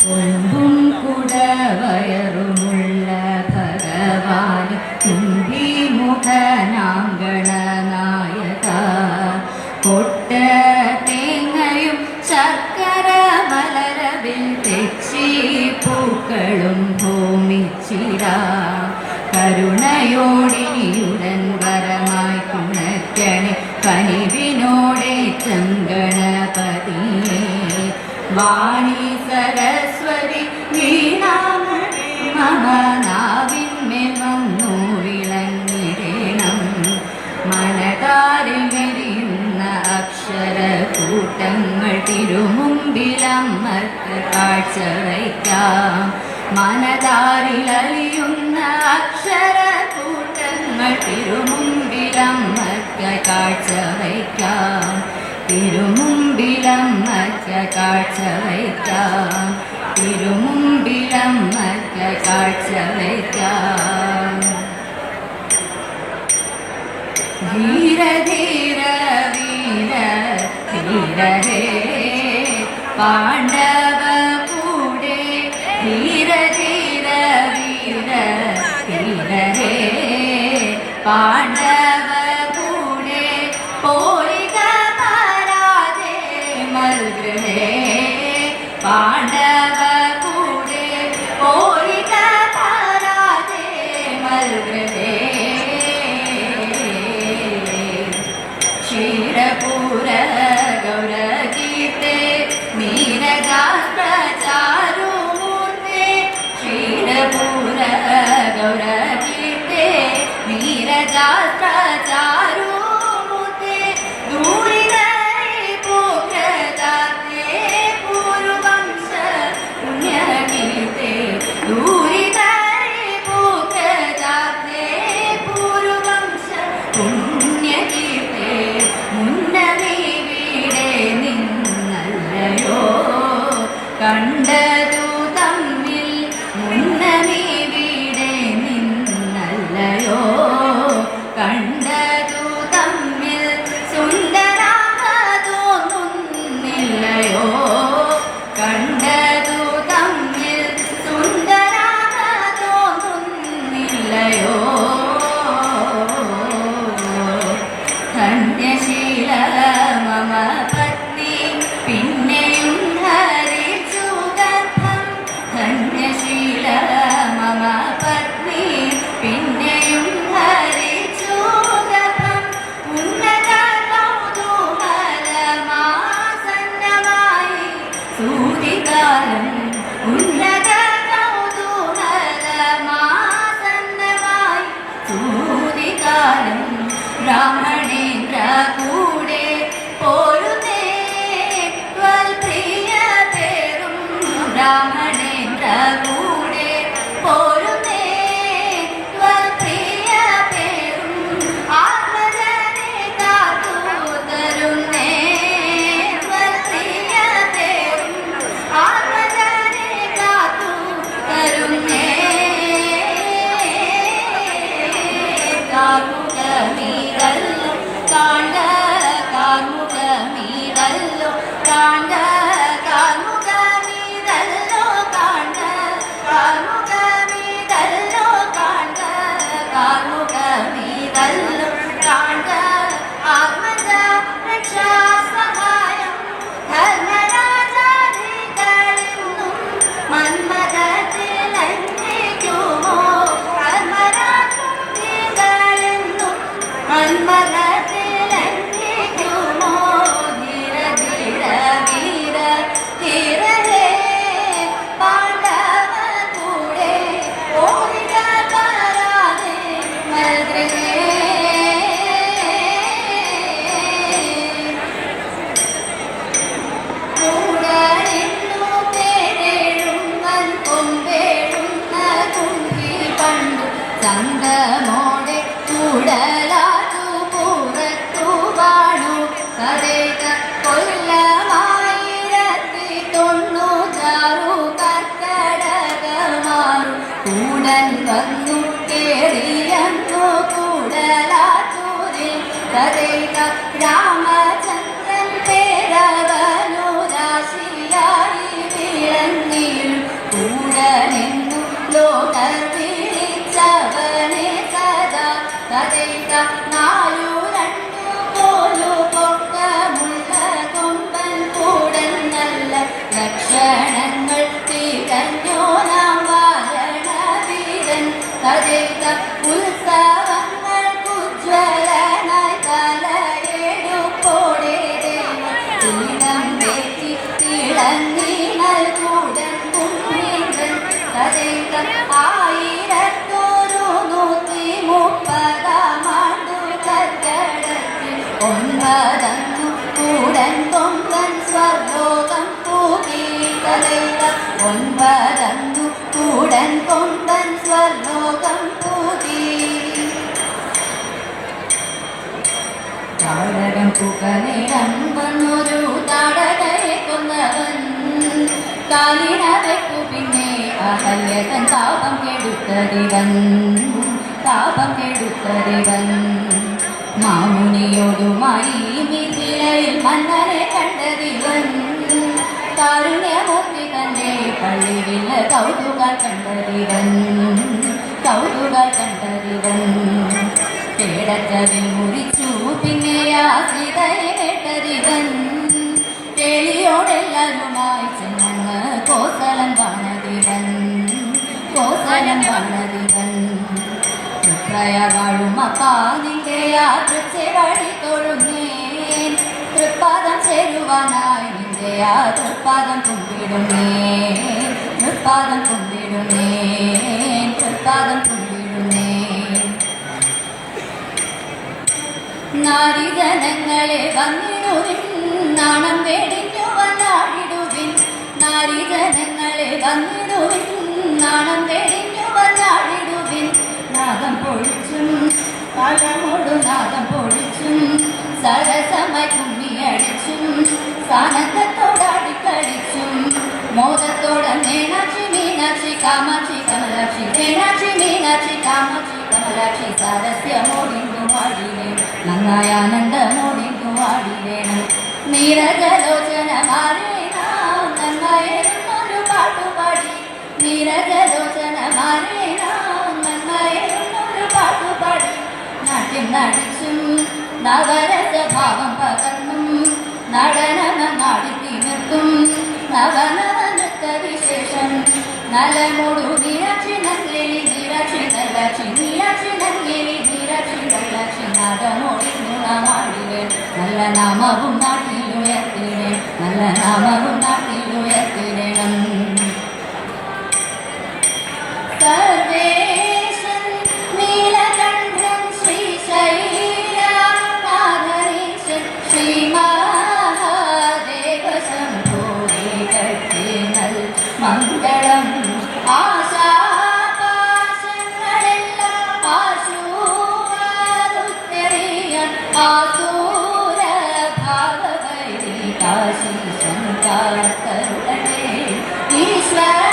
കൊമ്പും കുടവയറുമുള്ള ഭഗവാൻ കുംഭിമുഖനാങ്കണനായക കൊട്ട തേങ്ങയും ശർക്കര മലരവിൽ തെച്ചി പൂക്കളും ഭൂമിച്ചിര കരുണയോടിനിയുടൻ വരമായി കുണക്കണി കനിവിനോടെ ചങ്കണപതിയെ വാണി സരസ്വതി തിരുമുമ്പിലമ്മക്ക് കാഴ്ച വയ്ക്കാം മനതാരിൽ അലിയുന്ന അക്ഷരക്കൂട്ടങ്ങൾ തിരുമുമ്പിലമ്മക്ക് കാഴ്ച വയ്ക്കാം തിരുമുമ്പിലമ്മക്ക് കാഴ്ച വയ്ക്കാം തിരുമുമ്പിലമ്മക്ക് കാഴ്ച വയ്ക്കാം ധീര ധീര വീര ധീര ഹേ പാണ്ഡവ പാണ്ഡവ കൂടെ പോയിക प्रजा ബ്രാഹ്മണേന്ദ്ര കൂടെ പോരുന്നേ. പ്രിയ പേരും ബ്രാഹ്മണേന്ദ്ര കൂടെ പോരുന്നേ. പ്രിയ പേരും ആത്മജനെ കാത്തു തരുന്നേ. പ്രിയ പേരും ആത്മജനെ കാത്തു തരുന്നേ. കാർമുകമീരല്ലോ Chacha Sahaya Dharma ചന്തമോടെ കൂടലാറ്റു പൂരത്തു വാണു കരേക കൊല്ലമായിരത്തി തൊണ്ണൂറ്റാറു കർക്കടകമാറു. കൂടൻ വന്നു കേറിയന്നു കൂടലാറ്റൂരിൽ കരേക രാമചന്ദ്രൻ പേരവനു രാശിയായി വിളങ്ങിയിടും കൂടെ നിന്നു വാരണവീരൻ കഥയിത ഉത്സവങ്ങൾ ഉജ്വലനായി തലയെടുപ്പോടെ ദൈവം. വേറ്റി തിളങ്ങി നൽകൂടൻ കുഞ്ഞീന്ദ്രൻ കഥയിത പുകനിടം വന്നൊരു തടകരെ കൊന്നവൻ. വെക്കു പിന്നെ അഹല്യതൻ താപം കെടുത്തതിവൻ. താപം കെടുത്തതിവൻ. മാമുനിയോടുമായി മിഥിലയിൽ മന്നനെ കണ്ടതിവൻ. കാരുണ്യമൂർത്തി തന്റെ പള്ളിവില്ല കൗതുക കണ്ടതിവൻ. കൗതുക കണ്ടതിവൻ. പേടച്ചതിൽ മുറിച്ചു പിന്നെ ആശ്രിതയെ കേട്ടതിവൻ കേളിയോടെല്ലാരുമായി ചെന്നങ്ങ് കോസലം കാണതിവൻ കോസലം കാണതിവൻ പ്രയവാഴും അപ്പാ നിന്റെ യാത്രച്ചെ വഴി തൊഴുന്നേൻ. തൃപ്പാദം ചേരുവാനായി നിന്റെ ആ തൃപ്പാദം കുമ്പിടുന്നേ തൃപ്പാദം കുമ്പിടുന്നേ നാരിജനങ്ങളെ വന്നിടുവിൻ നാണം വേടിഞ്ഞു വന്നാടിടുവിൻ നാരിതനങ്ങളെ വന്നിടുവിൻ നാണം വേടിഞ്ഞു വന്നാടിടുവിൻ നാദം പൊളിച്ചും പഴമോടു നാദം പൊളിച്ചും സരസമായി കുമ്മിയടിച്ചും സാനന്ദത്തോടാടി കളിച്ചും മോദത്തോടെ മീനാക്ഷി മീനാക്ഷി കാമാക്ഷി കമലാക്ഷി. മീനാക്ഷി മീനാക്ഷി കാമാക്ഷി കമലാക്ഷി. സരസ്യമോടിന്നു വാടിവേ നന്നായ ആനന്ദമോടിന്നു വാടിവേണം നീരജലോചന മാറേന നന്നായൊരു പാട്ടുപാടി നീരജലോചന മാറേന നന്നായൊരു പാട്ടുപാടി നാട്യം നടിച്ചും നവരസഭാവം പകർന്നും നടനമങ്ങാടി തിമിർത്തും നവനവ നൃത്ത വിശേഷം నలముడు నిరక్షణి నిరక్షణి నిరక్షణి ನಿರಕ್ಷಣಿ ನಾಡ ನೋಡಿ ಗುಣ ಮಾಡಿವೆ ನಲ್ಲ ನಾಮವು ನಾಟಿಲು ಎತ್ತಿವೆ ನಲ್ಲ ನಾಮವು ನಾಟಿಲು ಎತ್ತಿವೆ आसोरभावैः काशी शङ्का करुणे ईश्वर